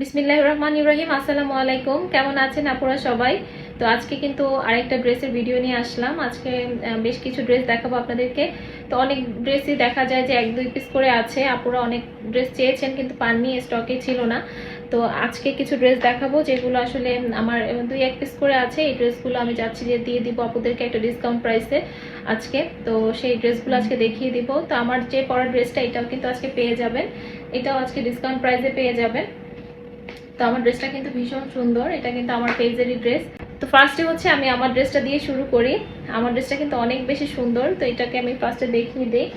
বিসমিল্লাহ রহমান ইব্রাহিম আসসালামু আলাইকুম কেমন আছেন আপুরা সবাই? তো আজকে কিন্তু আরেকটা ড্রেসের ভিডিও নিয়ে আসলাম। আজকে বেশ কিছু ড্রেস দেখাবো আপনাদেরকে। তো অনেক ড্রেসই দেখা যায় যে এক, দুই পিস করে আছে। আপুরা অনেক ড্রেস চেয়েছেন, কিন্তু পাননি স্টকে ছিল না। তো আজকে কিছু ড্রেস দেখাবো, যেগুলো আসলে আমার দুই, এক পিস করে আছে। এই ড্রেসগুলো আমি যাচ্ছি যে দিয়ে দিব আপুদেরকে একটা ডিসকাউন্ট প্রাইসে আজকে। তো সেই ড্রেসগুলো আজকে দেখিয়ে দিব। তো আমার যে পরা ড্রেসটা, এটাও কিন্তু আজকে পেয়ে যাবেন। এটাও আজকে ডিসকাউন্ট প্রাইসে পেয়ে যাবেন। তো আমার ড্রেসটা কিন্তু ভীষণ সুন্দর, এটা কিন্তু আমার পেজেরই ড্রেস তো ফার্স্টে হচ্ছে আমি আমার ড্রেসটা দিয়ে শুরু করি। আমার ড্রেসটা কিন্তু অনেক বেশি সুন্দর, তো এটাকে আমি ফার্স্টে দেখিয়ে দিই।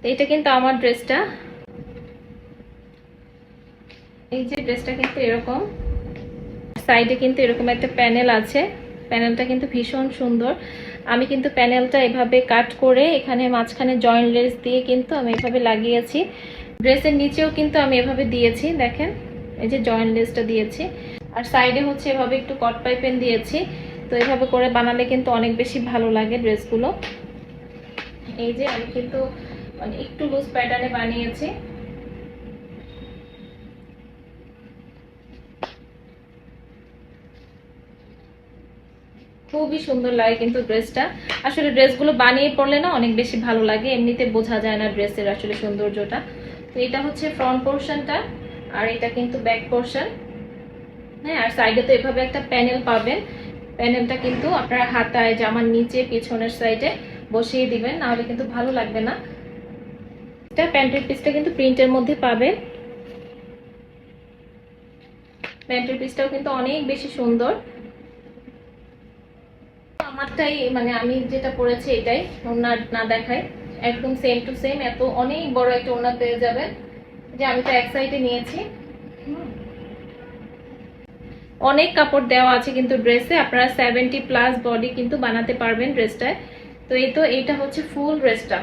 তো এটা কিন্তু আমার ড্রেসটা এই যে ড্রেসটা কিন্তু এরকম। সাইডে কিন্তু এরকম একটা প্যানেল আছে। প্যানেলটা কিন্তু ভীষণ সুন্দর। আমি কিন্তু প্যানেলটা এভাবে কাট করে এখানে মাঝখানে জয়েন্ট লেস দিয়ে কিন্তু আমি এভাবে লাগিয়েছি। ড্রেসের নিচেও কিন্তু আমি এভাবে দিয়েছি, দেখেন। এই যে জয়েন্ট লেসটা দিয়েছি। আর সাইডে হচ্ছে এভাবে একটু কট পাইপেন দিয়েছি। তো এভাবে করে বানালে কিন্তু অনেক বেশি ভালো লাগে ড্রেসগুলো। এই যে আমি কিন্তু মানে একটু লুজ প্যাটার্নে বানিয়েছি। খুবই সুন্দর লাগে কিন্তু ড্রেসটা। আসলে ড্রেসগুলো বানিয়ে পড়লে না অনেক বেশি ভালো লাগে, এমনিতে বোঝা যায় না ড্রেসের আসলে সৌন্দর্যটা। তো এটা হচ্ছে ফ্রন্ট পোর্শনটা আর এটা কিন্তু ব্যাক পোর্শন হ্যাঁ আর সাইডে তো এভাবে একটা প্যানেল পাবেন। প্যানেলটা কিন্তু আপনারা হাতায়, জামার নিচে, পিছনের সাইডে বসিয়ে দিবেন, নাহলে কিন্তু ভালো লাগবে না। এটা প্যান্টের পিসটা কিন্তু প্রিন্টের মধ্যে পাবেন। প্যান্টের পিসটাও কিন্তু অনেক বেশি সুন্দর। আমারটাই মানে আমি যেটা পরেছি এটাই ওনা না দেখায়। একদম সেম টু সেম এত অনেক বড় একটা ওনা পেয়ে যাবেন যে আমি তো এক সাইডে নিয়েছি। অনেক কাপড় দেওয়া আছে কিন্তু ড্রেসে আপনারা সেভেন্টি প্লাস বডি কিন্তু বানাতে পারবেন ড্রেসটায় তো এই তো, এইটা হচ্ছে ফুল ড্রেসটা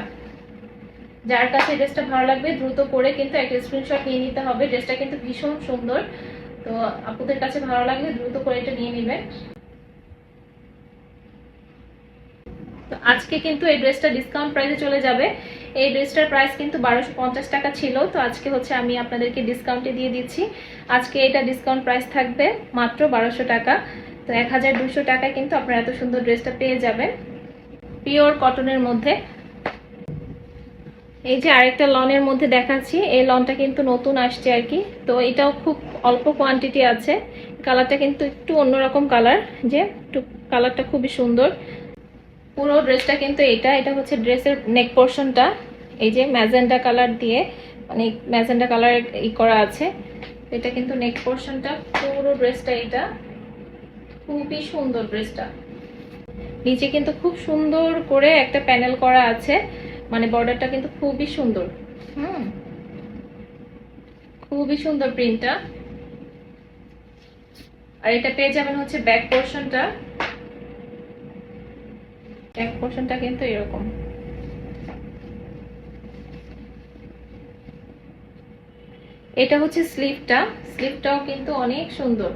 যার কাছে ড্রেসটা ভালো লাগবে, দ্রুত করে কিন্তু একটা স্ক্রিনশট নিয়ে নিতে হবে। ড্রেসটা কিন্তু ভীষণ সুন্দর। তো আপুদের কাছে ভালো লাগলে দ্রুত করে এটা নিয়ে নেবেন। তো আজকে কিন্তু এই ড্রেসটা ডিসকাউন্ট প্রাইসে চলে যাবে। এই ড্রেসটার প্রাইস কিন্তু বারোশো পঞ্চাশ টাকা ছিল, তো আজকে হচ্ছে আমি আপনাদেরকে ডিসকাউন্টে দিয়ে দিচ্ছি। আজকে এটা ডিসকাউন্ট প্রাইস থাকবে মাত্র বারোশো টাকা। তো এক হাজার দুশো টাকায় কিন্তু আপনারা এত সুন্দর ড্রেসটা পেয়ে যাবেন। পিওর কটনের মধ্যে। এই যে আরেকটা লনের মধ্যে দেখাচ্ছি, এই লনটা কিন্তু নতুন আসছে আর কি। তো এটাও খুব অল্প কোয়ান্টিটি আছে। কালারটা কিন্তু একটু অন্যরকম কালার যে কালারটা খুবই সুন্দর। পুরো ড্রেসটা কিন্তু এটা এটা হচ্ছে ড্রেসের নেক পোর্শনটা এই যে ম্যাজেন্ডা কালার দিয়ে মানে ম্যাজেন্ডা কালার ই করা আছে। এটা কিন্তু নেক পোর্শনটা পুরো ড্রেসটা এটা। খুবই সুন্দর ড্রেসটা নিচে কিন্তু খুব সুন্দর করে একটা প্যানেল করা আছে। মানে বর্ডারটা কিন্তু খুবই সুন্দর। হুম। খুবই সুন্দর প্রিন্টটা আর এটা পেয়ে যাবেন হচ্ছে ব্যাক পোর্শনটা ব্যাক পোর্শনটা কিন্তু এরকম। এটা হচ্ছে স্লিভটা। কিন্তু অনেক সুন্দর।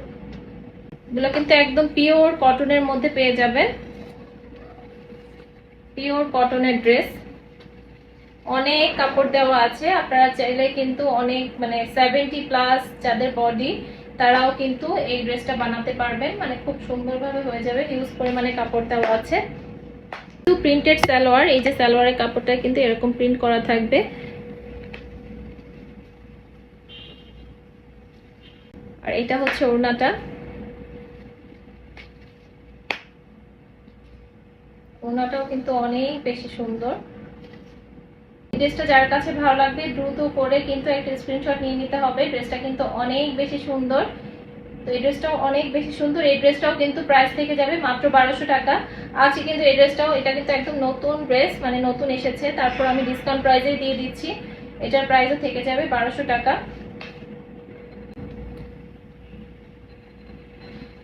এগুলো কিন্তু একদম পিওর কটনের মধ্যে পেয়ে যাবেন। পিওর কটনের ড্রেস অনেক কাপড় দেওয়া আছে। আপনারা চাইলে কিন্তু অনেক মানে সেভেন্টি প্লাস যাদের বডি তারাও কিন্তু এই ড্রেসটা বানাতে পারবেন। মানে খুব সুন্দরভাবে হয়ে যাবে। পরিমাণে কাপড় দেওয়া আছে। টু প্রিন্টেড সালোয়ার, এই যে সালোয়ারের কাপড়টা কিন্তু এরকম প্রিন্ট করা থাকবে। আর এটা হচ্ছে ওড়নাটা। ওড়নাটাও কিন্তু অনেক বেশি সুন্দর। ড্রেসটা যার কাছে ভালো লাগবে দ্রুত করে কিন্তু একটা স্ক্রিনশট নিয়ে নিতে হবে। ড্রেসটা কিন্তু অনেক বেশি সুন্দর। তো এই ড্রেসটাও অনেক বেশি সুন্দর। এই ড্রেসটাও কিন্তু প্রাইস থেকে যাবে মাত্র বারোশো টাকা। আছে কিন্তু এই ড্রেসটাও, এটা কিন্তু একদম নতুন ড্রেস মানে নতুন এসেছে। তারপর আমি ডিসকাউন্ট প্রাইসে দিয়ে দিচ্ছি। এটার প্রাইসও থেকে যাবে বারোশো টাকা।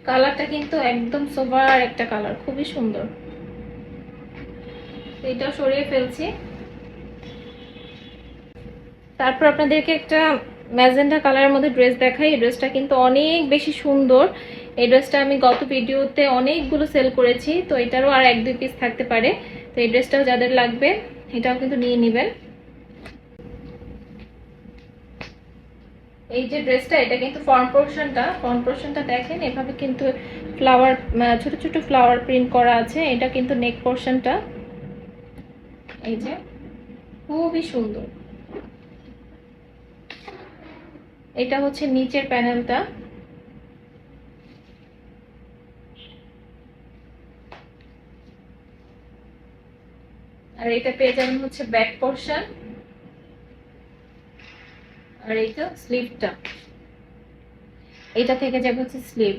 কালারটা কিন্তু একদম সোবার একটা কালার খুবই সুন্দর। তো এটাও সরিয়ে ফেলছি। তারপর আপনাদেরকে একটা ম্যাজেন্ডা কালারের মধ্যে ড্রেস দেখাই। এই ড্রেসটা কিন্তু অনেক বেশি সুন্দর। এই ড্রেসটা আমি গত ভিডিওতে অনেকগুলো সেল করেছি, তো এটারও আর এক দুই পিস থাকতে পারে। তো এই ড্রেসটাও যাদের লাগবে, এটাও কিন্তু নিয়ে নেবেন। এই যে ড্রেসটা, এটা কিন্তু ফর্ম পোর্শনটা ফ্রন্ট পোর্শনটা দেখেন, এভাবে কিন্তু ফ্লাওয়ার ছোট ছোট ফ্লাওয়ার প্রিন্ট করা আছে। এটা কিন্তু নেক পোর্শনটা এই যে, খুবই সুন্দর। এটা হচ্ছে নিচের প্যানেলটা আর এটা পেয়ে যাবেন হচ্ছে ব্যাক পোর্শন আর এই তো স্লিভটা এটা থেকে যাবে হচ্ছে স্লিভ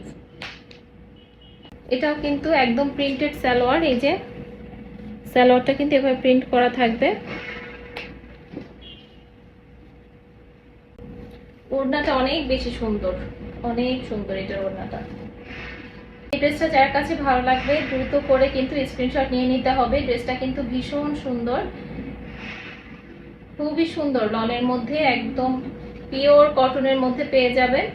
এটাও কিন্তু একদম প্রিন্টেড সালোয়ার, এই যে সালোয়ারটা কিন্তু এভাবে প্রিন্ট করা থাকবে। ওড়নাটা অনেক বেশি সুন্দর, অনেক সুন্দর এটার ওড়নাটা। এই ড্রেসটা যার কাছে ভালো লাগবে, দ্রুত করে কিন্তু স্ক্রিনশট নিয়ে নিতে হবে। ড্রেসটা কিন্তু ভীষণ সুন্দর। খুবই সুন্দর। লনের মধ্যে একদম পিওর কটনের মধ্যে পেয়ে যাবেন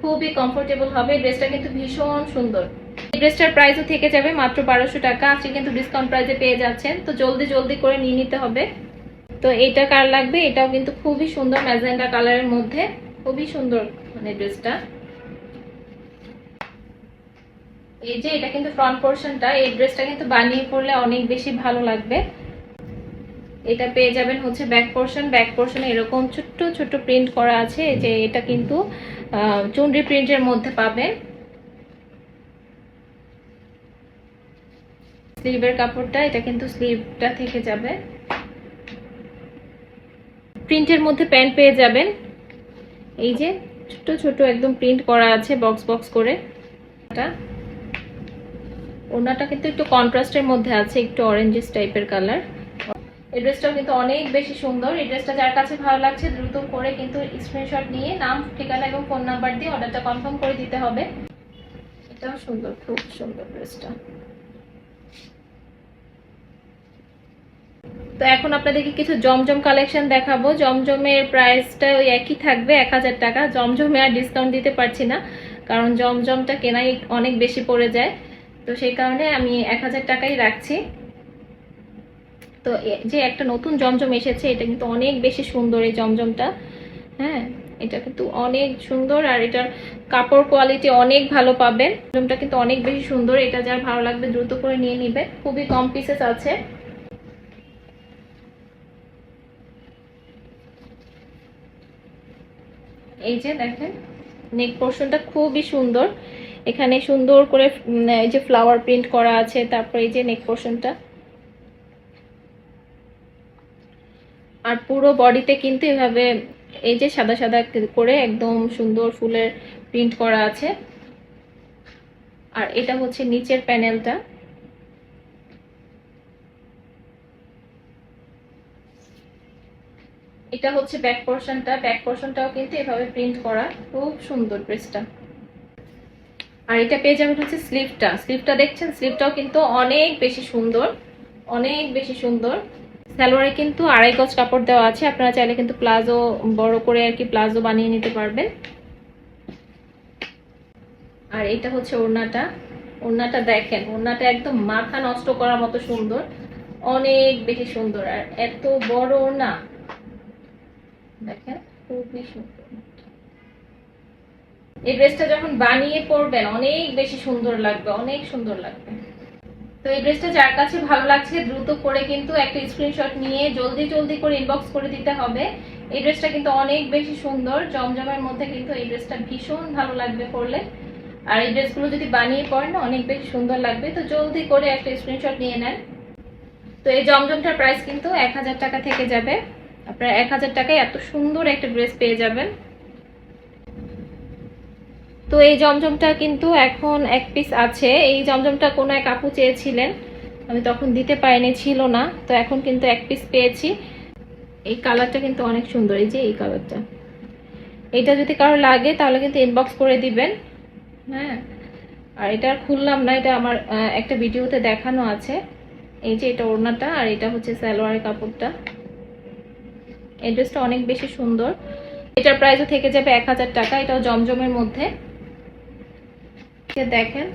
খুবই কমফোর্টেবল হবে। ড্রেসটা কিন্তু ভীষণ সুন্দর। এই ড্রেসটার প্রাইসও থেকে যাবে মাত্র বারোশো টাকা। আজকে কিন্তু ডিসকাউন্ট প্রাইসে পেয়ে যাচ্ছেন। তো জলদি জলদি করে নিয়ে নিতে হবে। তো এইটা কার লাগবে? এটাও কিন্তু খুবই সুন্দর ম্যাজেন্ডা কালারের মধ্যে। খুবই সুন্দর মানে ড্রেসটা এই যে এটা কিন্তু ফ্রন্ট পোর্শনটা এই ড্রেসটা কিন্তু বানিয়ে পরলে অনেক বেশি ভালো লাগবে। এটা পেয়ে যাবেন হচ্ছে ব্যাক পোর্শন ব্যাক পোর্শনে এরকম ছোট্ট ছোট্ট প্রিন্ট করা আছে যে এটা কিন্তু চুনরি প্রিন্টের মধ্যে পাবেন। স্লিভের কাপড়টা, এটা কিন্তু স্লিভটা থেকে যাবে। প্রিন্টের মধ্যে প্যান্ট পেয়ে যাবেন। এই যে ছোট ছোট একদম প্রিন্ট করা আছে বক্স বক্স করে। এটা ওনাটা কিন্তু একটু কন্ট্রাস্টের মধ্যে আছে, একটু অরেঞ্জিস টাইপের কালার এই ড্রেসটাও কিন্তু অনেক বেশি সুন্দর। এই ড্রেসটা যার কাছে ভালো লাগছে দ্রুত করে কিন্তু স্ক্রিনশট নিয়ে নাম, ঠিকানা এবং ফোন নাম্বার দিয়ে অর্ডারটা কনফার্ম করে দিতে হবে। এটাও সুন্দর, খুব সুন্দর ড্রেসটা তো এখন আপনাদেরকে কিছু জমজম কালেকশন দেখাবো। জমজমের প্রাইসটা ওই একই থাকবে, এক হাজার টাকা। জমজমে আর ডিসকাউন্ট দিতে পারছি না, কারণ জমজমটা কেনাই অনেক বেশি পড়ে যায়। তো সেই কারণে আমি এক হাজার টাকাই রাখছি। তো যে একটা নতুন জমজম এসেছে, এটা কিন্তু অনেক বেশি সুন্দর এই জমজমটা। হ্যাঁ এটা কিন্তু অনেক সুন্দর আর এটার কাপড় কোয়ালিটি অনেক ভালো পাবেন। জমটা কিন্তু অনেক বেশি সুন্দর, এটা যার ভালো লাগবে দ্রুত করে নিয়ে নিবে। খুবই কম পিসেস আছে। এই যে দেখেন নেক পোর্শনটা খুবই সুন্দর। এখানে সুন্দর করে এই যে ফ্লাওয়ার প্রিন্ট করা আছে, তারপর এই যে নেক পোর্শনটা আর পুরো বডিতে কিন্তু এভাবে এই যে সাদা সাদা করে একদম সুন্দর ফুলের প্রিন্ট করা আছে। আর এটা হচ্ছে নিচের প্যানেলটা এটা হচ্ছে ব্যাক পোর্শনটা ব্যাক পোর্শনটাও কিন্তু এভাবে প্রিন্ট করা। খুব সুন্দর ড্রেসটা আর এটা পেয়ে যাবেন হচ্ছে স্লিভটা। স্লিভটা দেখছেন? স্লিভটাও কিন্তু অনেক বেশি সুন্দর। অনেক বেশি সুন্দর। স্যালোয়ারে কিন্তু আড়াই গজ কাপড় দেওয়া আছে। আপনারা চাইলে কিন্তু প্লাজো, বড় করে আর কি প্লাজো বানিয়ে নিতে পারবেন। আর এটা হচ্ছে ওড়নাটা। ওড়নাটা দেখেন, ওড়নাটা একদম মাথা নষ্ট করার মতো সুন্দর। অনেক বেশি সুন্দর। আর এত বড় ওড়না। দেখেন, খুবই সুন্দর। এই ড্রেসটা যখন বানিয়ে পরবেন, অনেক বেশি সুন্দর লাগবে, অনেক সুন্দর লাগবে। তো এই ড্রেসটা যার কাছে ভালো লাগছে, দ্রুত করে কিন্তু একটা স্ক্রিনশট নিয়ে জলদি জলদি করে ইনবক্স করে দিতে হবে। এই ড্রেসটা কিন্তু অনেক বেশি সুন্দর, জমজমের মধ্যে কিন্তু এই ড্রেসটা ভীষণ ভালো লাগবে পরলে। আর এই ড্রেসগুলো যদি বানিয়ে পড়েন অনেক বেশি সুন্দর লাগবে। তো জলদি করে একটা স্ক্রিনশট নিয়ে নেন। তো এই জমজমটার প্রাইস কিন্তু এক হাজার টাকা থেকে যাবে। আপনারা এক হাজার টাকায় এত সুন্দর একটা ড্রেস পেয়ে যাবেন। তো এই জমজমটা কিন্তু এখন এক পিস আছে। এই জমজমটা কোনো এক আপু চেয়েছিলেন। আমি তখন দিতে পারিনি, ছিল না। তো এখন কিন্তু এক পিস পেয়েছি। এই কালারটা কিন্তু অনেক সুন্দর, এই যে এই কালারটা এটা যদি কারও লাগে, তাহলে কিন্তু ইনবক্স করে দিবেন। হ্যাঁ। আর এটা খুললাম না, এটা আমার একটা ভিডিওতে দেখানো আছে। এই যে এটা ওড়নাটা, আর এটা হচ্ছে সালোয়ারের কাপড়টা। এই ড্রেসটা অনেক বেশি সুন্দর। এটার প্রাইসও থেকে যাবে এক হাজার টাকা, এটাও জমজমের মধ্যে। দেখেন?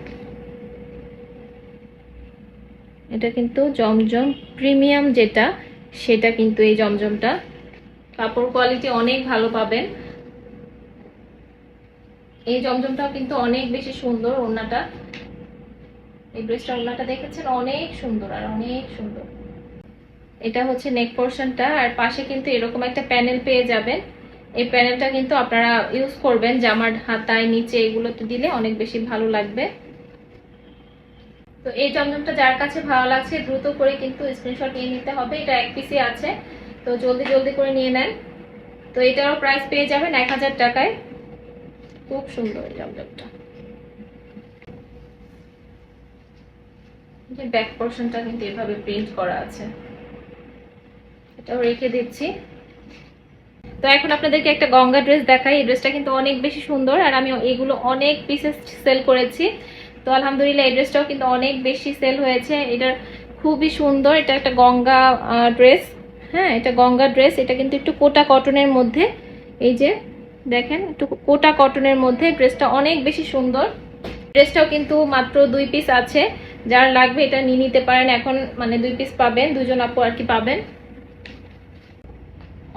এটা কিন্তু জমজম প্রিমিয়াম যেটা, সেটা কিন্তু এই জমজমটা। কাপড় কোয়ালিটি অনেক ভালো পাবেন। এই জমজমটাও কিন্তু অনেক বেশি সুন্দর ওড়নাটা। এই ড্রেসটা ওড়নাটা দেখেছেন? অনেক সুন্দর আর অনেক সুন্দর। এটা হচ্ছে নেক পোর্শনটা, আর পাশে কিন্তু এরকম একটা প্যানেল পেয়ে যাবেন। এই প্যানেলটা কিন্তু আপনারা ইউজ করবেন, জামার হাতায় নিচে এগুলোতে দিলে অনেক বেশি ভালো লাগবে। তো এই জমজমটা যার কাছে ভালো লাগছে, দ্রুত করে কিন্তু স্ক্রিনশট নিয়ে নিতে হবে। এটা এক পিসি আছে, তো জলদি জলদি করে নিয়ে নেন। তো এটারও প্রাইস পেয়ে যাবেন এক হাজার টাকায়। খুব সুন্দর এই জমজমটা ব্যাক পোর্শনটা কিন্তু এভাবে প্রিন্ট করা আছে। এটাও রেখে দিচ্ছি। তো এখন আপনাদেরকে একটা গঙ্গা ড্রেস দেখাই। এই ড্রেসটা কিন্তু অনেক বেশি সুন্দর আর আমি এগুলো অনেক পিসেস সেল করেছি। তো আলহামদুলিল্লাহ এই ড্রেসটাও কিন্তু অনেক বেশি সেল হয়েছে। এটা খুবই সুন্দর। এটা একটা গঙ্গা ড্রেস হ্যাঁ এটা গঙ্গা ড্রেস এটা কিন্তু একটু কোটা কটনের মধ্যে। এই যে দেখেন, একটু কোটা কটনের মধ্যে ড্রেসটা অনেক বেশি সুন্দর। ড্রেসটাও কিন্তু মাত্র দুই পিস আছে। যার লাগবে এটা নিয়ে নিতে পারেন। এখন মানে দুই পিস পাবেন। দুজন আপু আর কি পাবেন।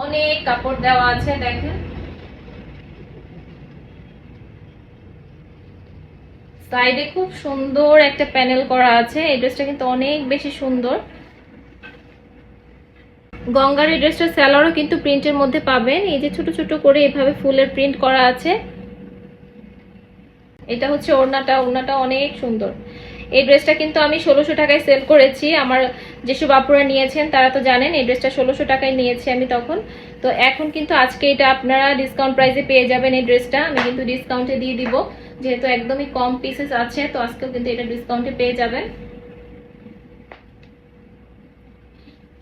অনেক কাপড় দেওয়া আছে, দেখেন। সাইডে খুব সুন্দর একটা প্যানেল করা আছে, এই ড্রেসটা কিন্তু অনেক বেশি সুন্দর। গঙ্গার এই ড্রেসটা স্যালোয়ারও কিন্তু প্রিন্টের মধ্যে পাবেন। এই যে ছোট ছোট করে এভাবে ফুলের প্রিন্ট করা আছে। এটা হচ্ছে ওড়নাটা ওড়নাটা অনেক সুন্দর। এই ড্রেসটা কিন্তু আমি ষোলোশো টাকায় সেল করেছি। আমার যেসব আপুরা নিয়েছেন, তারা তো জানেন এই ড্রেসটা ষোলোশো টাকায় নিয়েছি আমি তখন। তো এখন কিন্তু আজকে এটা আপনারা ডিসকাউন্ট প্রাইসে পেয়ে যাবেন এই ড্রেসটা আমি কিন্তু ডিসকাউন্টে দিয়ে দিব, যেহেতু একদমই কম পিসেস আছে, তো আজকেও কিন্তু এটা ডিসকাউন্টে পেয়ে যাবেন।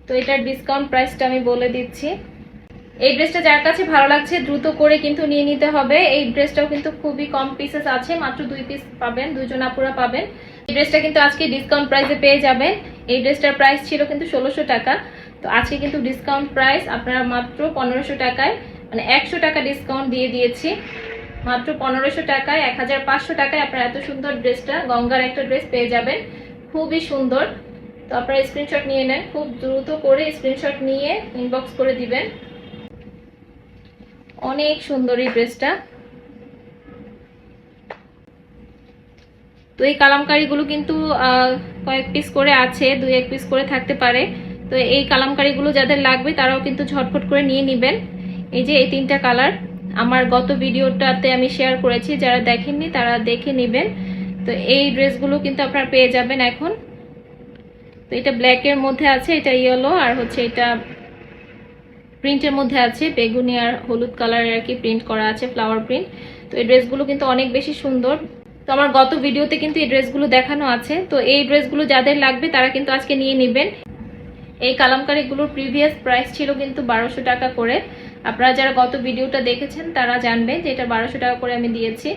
তো এটার ডিসকাউন্ট প্রাইসটা আমি বলে দিচ্ছি। এই ড্রেসটা যার কাছে ভালো লাগছে, দ্রুত করে কিন্তু নিয়ে নিতে হবে। এই ড্রেসটাও কিন্তু খুবই কম পিসেস আছে, মাত্র দুই পিস পাবেন, দুজন আপুরা পাবেন। এই ড্রেসটা কিন্তু আজকে ডিসকাউন্ট প্রাইসে পেয়ে যাবেন। এই ড্রেসটার প্রাইস ছিল কিন্তু ষোলোশো টাকা। তো আজকে কিন্তু ডিসকাউন্ট প্রাইস আপনারা মাত্র পনেরোশো টাকায় মানে একশো টাকা ডিসকাউন্ট দিয়ে দিয়েছি। মাত্র পনেরোশো টাকায়, এক হাজার পাঁচশো টাকায় আপনারা এত সুন্দর ড্রেসটা, গঙ্গার একটা ড্রেস পেয়ে যাবেন। খুবই সুন্দর। তো আপনারা স্ক্রিনশট নিয়ে নেন, খুব দ্রুত করে স্ক্রিনশট নিয়ে ইনবক্স করে দিবেন। অনেক সুন্দর এই ড্রেসটা। তো এই কালামকারিগুলো কিন্তু কয়েক পিস করে আছে, দুই এক পিস করে থাকতে পারে। তো এই কালামকারিগুলো যাদের লাগবে, তারাও কিন্তু ঝটফট করে নিয়ে নেবেন। এই যে এই তিনটা কালার, আমার গত ভিডিওটাতে আমি শেয়ার করেছি, যারা দেখেননি তারা দেখে নেবেন। তো এই ড্রেসগুলো কিন্তু আপনারা পেয়ে যাবেন এখন। তো এটা ব্ল্যাকের মধ্যে আছে, এটা ইয়েলো আর হচ্ছে এটা প্রিন্টের মধ্যে আছে, বেগুনি আর হলুদ কালারের আর কি প্রিন্ট করা আছে ফ্লাওয়ার প্রিন্ট তো এই ড্রেসগুলো কিন্তু অনেক বেশি সুন্দর। তো আমার গত ভিডিওতে কিন্তু এই ড্রেসগুলো দেখানো আছে। তো এই ড্রেসগুলো যাদের লাগবে তারা কিন্তু আজকে নিয়ে নেবেন। এই কালামকারিগুলোর প্রিভিয়াস প্রাইস ছিল কিন্তু বারোশো টাকা করে। আপনারা যারা গত ভিডিওটা দেখেছেন, তারা জানবেন যে এটা বারোশো টাকা করে আমি দিয়েছি।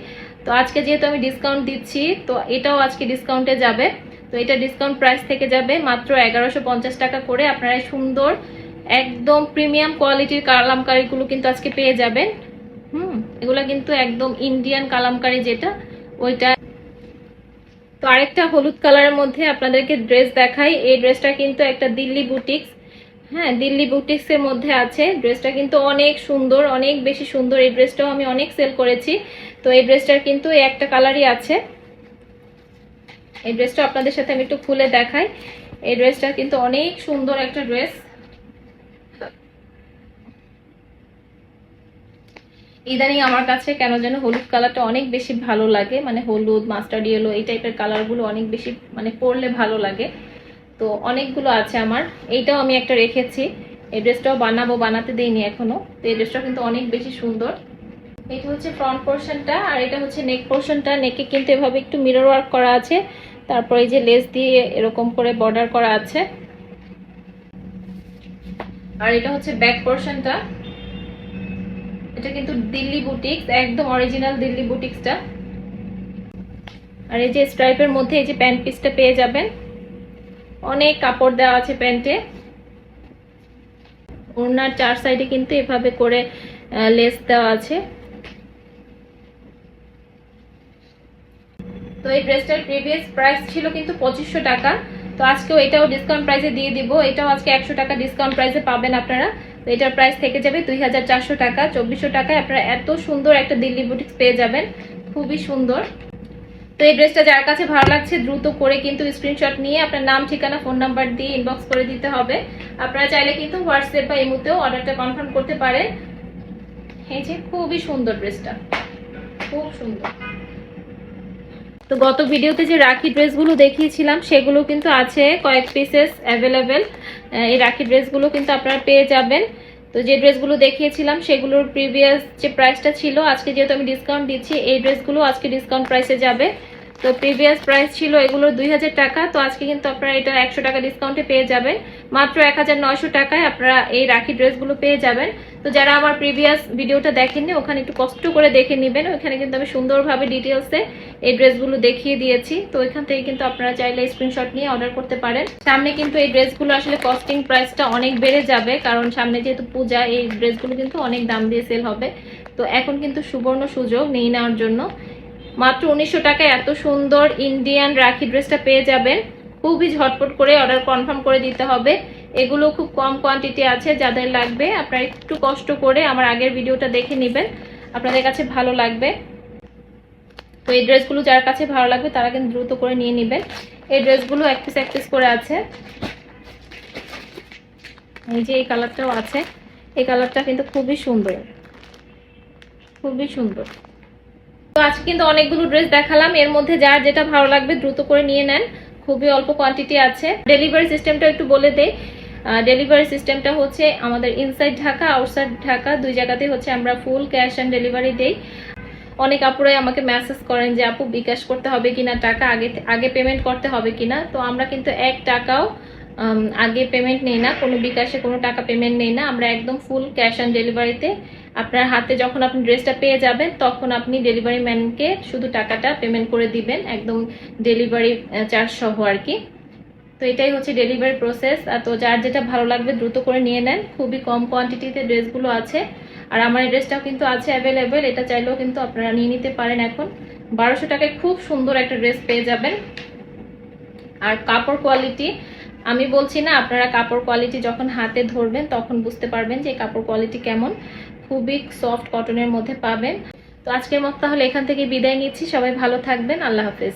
তো আজকে যেহেতু আমি ডিসকাউন্ট দিচ্ছি, তো এটাও আজকে ডিসকাউন্টে যাবে। তো এটা ডিসকাউন্ট প্রাইস থেকে যাবে মাত্র এগারোশো টাকা করে। আপনারা সুন্দর, একদম প্রিমিয়াম কোয়ালিটির কালামকারিগুলো কিন্তু আজকে পেয়ে যাবেন। হুম, এগুলো কিন্তু একদম ইন্ডিয়ান কালামকারি যেটা। ওইটা তো আরেকটা হলুদ কালারের মধ্যে আপনাদেরকে ড্রেস দেখাই। এই ড্রেসটা কিন্তু একটা দিল্লি বুটিক্স হ্যাঁ দিল্লি বুটিক্সের মধ্যে আছে। ড্রেসটা কিন্তু অনেক সুন্দর, অনেক বেশি সুন্দর। এই ড্রেসটাও আমি অনেক সেল করেছি। তো এই ড্রেসটার কিন্তু একটা কালারই আছে। এই ড্রেসটা আপনাদের সাথে আমি একটু খুলে দেখাই। এই ড্রেসটা কিন্তু অনেক সুন্দর একটা ড্রেস ইদানিং আমার কাছে কেন যেন হলুদ কালারটা অনেক বেশি ভালো লাগে। মানে হলুদ মাস্টার্ড ইয়েলো এই টাইপের কালারগুলো অনেক বেশি মানে পরলে ভালো লাগে। তো অনেকগুলো আছে আমার। এইটাও আমি একটা রেখেছি। এই ড্রেসটাও বানাবো, বানাতে দিইনি এখনও তো এই ড্রেসটাও কিন্তু অনেক বেশি সুন্দর। এটা হচ্ছে ফ্রন্ট পোর্শনটা আর এটা হচ্ছে নেক পোর্শনটা নেকে কিন্তু এভাবে একটু মিরর ওয়ার্ক করা আছে। তারপর এই যে লেস দিয়ে এরকম করে বর্ডার করা আছে। আর এটা হচ্ছে ব্যাক পোর্শনটা এটা কিন্তু দিল্লি বুটিক্স, একদম অরিজিনাল দিল্লি বুটিক্সটা। আর এই যে স্ট্রাইপের মধ্যে এই যে প্যান্ট পিসটা পেয়ে যাবেন। অনেক কাপড় দেওয়া আছে প্যান্টে ওড়নার চার সাইডে কিন্তু এভাবে করে লেস দেওয়া আছে। তো এই ড্রেসটার প্রিভিয়াস প্রাইস ছিল কিন্তু পঁচিশশো টাকা। তো আজকেও এটাও ডিসকাউন্ট প্রাইসে দিয়ে দিব। এটাও আজকে একশো টাকা ডিসকাউন্ট প্রাইসে পাবেন আপনারা। তো এটার প্রাইস থেকে যাবে দুই হাজার চারশো টাকা, চব্বিশশো টাকায় আপনারা এত সুন্দর একটা দিল্লি বুটিক্স পেয়ে যাবেন, খুবই সুন্দর। তো এই ড্রেসটা যার কাছে ভালো লাগছে দ্রুত করে কিন্তু স্ক্রিনশট নিয়ে আপনার নাম, ঠিকানা ফোন নাম্বার দিয়ে ইনবক্স করে দিতে হবে। আপনারা চাইলে কিন্তু হোয়াটসঅ্যাপ বা ইমুতেও অর্ডারটা কনফার্ম করতে পারেন। এই যে খুবই সুন্দর ড্রেসটা খুব সুন্দর। তো গত ভিডিওতে যে রাখি ড্রেসগুলো দেখিয়েছিলাম, সেগুলো কিন্তু আছে, কয়েক পিসেস অ্যাভেলেবেল এই রাখি ড্রেসগুলো কিন্তু আপনারা পেয়ে যাবেন। তো যে ড্রেসগুলো দেখিয়েছিলাম, সেগুলোর প্রিভিয়াস যে প্রাইসটা ছিল, আজকে যেহেতু আমি ডিসকাউন্ট দিচ্ছি, এই ড্রেসগুলো আজকে ডিসকাউন্ট প্রাইসে যাবে। তো প্রিভিয়াস প্রাইস ছিল এগুলোর দুই হাজার টাকা, তো আজকে কিন্তু আপনারা এটা একশো টাকা ডিসকাউন্টে পেয়ে যাবেন। মাত্র এক হাজার নয়শো টাকায় আপনারা এই রাখি ড্রেসগুলো পেয়ে যাবেন। তো যারা আমার প্রিভিয়াস ভিডিওটা দেখেননি, ওখানে একটু কষ্ট করে দেখে নেবেন। ওখানে কিন্তু আমি সুন্দরভাবে ডিটেলসে এই ড্রেসগুলো দেখিয়ে দিয়েছি। তো ওইখান থেকে কিন্তু আপনারা চাইলে স্ক্রিনশট নিয়ে অর্ডার করতে পারেন। সামনে কিন্তু এই ড্রেসগুলো আসলে কস্টিং প্রাইসটা অনেক বেড়ে যাবে, কারণ সামনে যেহেতু পূজা, এই ড্রেসগুলো কিন্তু অনেক দাম দিয়ে সেল হবে। তো এখন কিন্তু সুবর্ণ সুযোগ নিয়ে নেওয়ার জন্য। মাত্র উনিশশো টাকায় এত সুন্দর ইন্ডিয়ান রাখি ড্রেসটা পেয়ে যাবেন। খুবই ঝটপট করে অর্ডার কনফার্ম করে দিতে হবে। এগুলো খুব কম কোয়ান্টিটি আছে, যাদের লাগবে আপনারা একটু কষ্ট করে আমার আগের ভিডিওটা দেখে নেবেন। আপনাদের কাছে ভালো লাগবে। তো এই ড্রেসগুলো যার কাছে ভালো লাগবে, তারা কিন্তু দ্রুত করে নিয়ে নেবেন। এই ড্রেসগুলো এক পিস এক পিস করে আছে। এই যে এই কালারটাও আছে। এই কালারটা কিন্তু খুবই সুন্দর। খুবই সুন্দর। কিন্তু অনেকগুলো ড্রেস দেখালাম। এর মধ্যে যার যেটা ভালো লাগবে দ্রুত করে নিয়ে নেন। খুবই অল্প কোয়ান্টিটি আছে। ডেলিভারি সিস্টেমটা একটু বলে দেই। ডেলিভারি সিস্টেমটা হচ্ছে আমাদের ইনসাইড ঢাকা আউটসাইড ঢাকা। দুই জায়গাতেই হচ্ছে আমরা ফুল ক্যাশ অ্যান্ড ডেলিভারি দেই। অনেক আপুরাই আমাকে মেসেজ করেন যে, আপু, বিকাশ করতে হবে কিনা? টাকা আগে আগে পেমেন্ট করতে হবে কিনা? তো আমরা কিন্তু এক টাকাও আগে পেমেন্ট নেই না। কোনো বিকাশে কোনো টাকা পেমেন্ট নেই না। আমরা একদম ফুল ক্যাশ অন ডেলিভারিতে আপনার হাতে যখন আপনি ড্রেসটা পেয়ে যাবেন, তখন আপনি ডেলিভারি ম্যানকে শুধু টাকাটা পেমেন্ট করে দিবেন, একদম ডেলিভারি চার্জ সহ আর কি। তো এটাই হচ্ছে ডেলিভারি প্রসেস আর তো যার যেটা ভালো লাগবে দ্রুত করে নিয়ে নেন। খুবই কম কোয়ান্টিটিতে ড্রেসগুলো আছে। আর আমার এই ড্রেসটাও কিন্তু আছে অ্যাভেলেবেল এটা চাইলেও কিন্তু আপনারা নিয়ে নিতে পারেন এখন। বারোশো টাকায় খুব সুন্দর একটা ড্রেস পেয়ে যাবেন। আর কাপড় কোয়ালিটি আমি বলছি না, আপনারা কাপড় কোয়ালিটি যখন হাতে ধরবেন, তখন বুঝতে পারবেন যে কাপড় কোয়ালিটি কেমন। খুবই সফট কটনের মধ্যে পাবেন। তো আজকের মতো তাহলে এখান থেকে বিদায় নিচ্ছি। সবাই ভালো থাকবেন। আল্লাহ হাফেজ।